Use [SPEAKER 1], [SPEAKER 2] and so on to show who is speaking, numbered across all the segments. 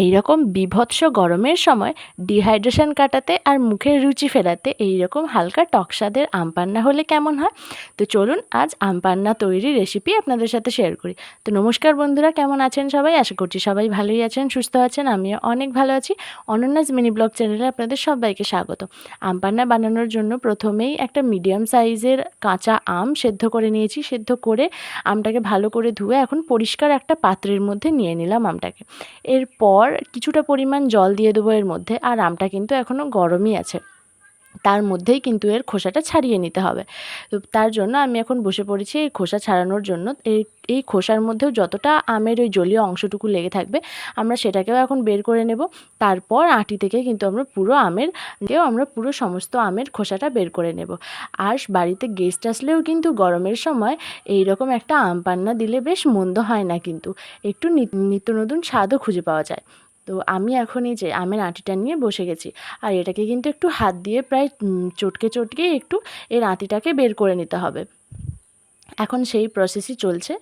[SPEAKER 1] এই রকম বীভৎস গরমের সময় ডিহাইড্রেশন কাটাতে আর মুখের রুচি ফেরাতে এই রকম হালকা টক স্বাদের আম পান্না হলে কেমন হয়? তো চলুন আজ আম পান্না তৈরির রেসিপি আপনাদের সাথে শেয়ার করি। তো নমস্কার বন্ধুরা, কেমন আছেন সবাই? আশা করছি সবাই ভালোই আছেন, সুস্থ আছেন, আমিও অনেক ভালো আছি। অনন্যাস মিনি ব্লগ চ্যানেলে আপনাদের সবাইকে স্বাগত। আম পান্না বানানোর জন্য প্রথমেই একটা মিডিয়াম সাইজের কাঁচা আম সেদ্ধ করে নিয়েছি। সেদ্ধ করে আমটাকে ভালো করে ধুয়ে এখন পরিষ্কার একটা পাত্রের মধ্যে নিয়ে নিলাম আমটাকে। এরপর কিছুটা পরিমাণ জল দিয়ে দেবো এর মধ্যে আর আমটা কিন্তু এখনও গরমই আছে। তার মধ্যেই কিন্তু এর খোসাটা ছাড়িয়ে নিতে হবে। তো তার জন্য আমি এখন বসে পড়েছি এই খোসা ছাড়ানোর জন্য। এই এই খোসার মধ্যেও যতটা আমের ওই জলীয় অংশটুকু লেগে থাকবে, আমরা সেটাকেও এখন বের করে নেব। তারপর আটি থেকে কিন্তু আমরা পুরো আমের, কেও আমরা পুরো সমস্ত আমের খোসাটা বের করে নেব। আর বাড়িতে গেস্ট আসলেও কিন্তু গরমের সময় এই রকম একটা আম পান্না দিলে বেশ মন্দ হয় না কিন্তু। একটু নিত্য নতুন স্বাদও খুঁজে পাওয়া যায়। তো আমি এখন এই যে আমের আঁটিটা নিয়ে বসে গেছি। আর এটাকে কিন্তু একটু হাত দিয়ে প্রায় চটকে চটকে একটু এর আঁটিটাকে বের করে নিতে হবে। এখন সেই প্রসেসই চলছে।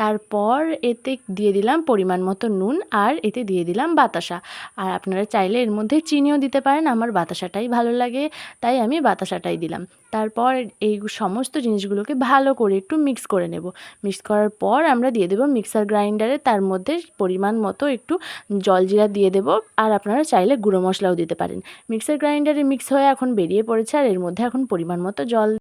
[SPEAKER 1] তারপর এতে দিয়ে দিলাম পরিমাণ মতো নুন আর এতে দিয়ে দিলাম বাতাসা। আর আপনারা চাইলে এর মধ্যে চিনিও দিতে পারেন, আমার বাতাসাটাই ভালো লাগে, তাই আমি বাতাসাটাই দিলাম। তারপর এই সমস্ত জিনিসগুলোকে ভালো করে একটু মিক্স করে নেব। মিক্স করার পর আমরা দিয়ে দেবো মিক্সার গ্রাইন্ডারে তার মধ্যে পরিমাণ মতো একটু জলজিরা দিয়ে দেবো। আর আপনারা চাইলে গুঁড়ো মশলাও দিতে পারেন। মিক্সার গ্রাইন্ডারে মিক্স হয়ে এখন বেরিয়ে পড়েছে, আর এর মধ্যে এখন পরিমাণ মতো জল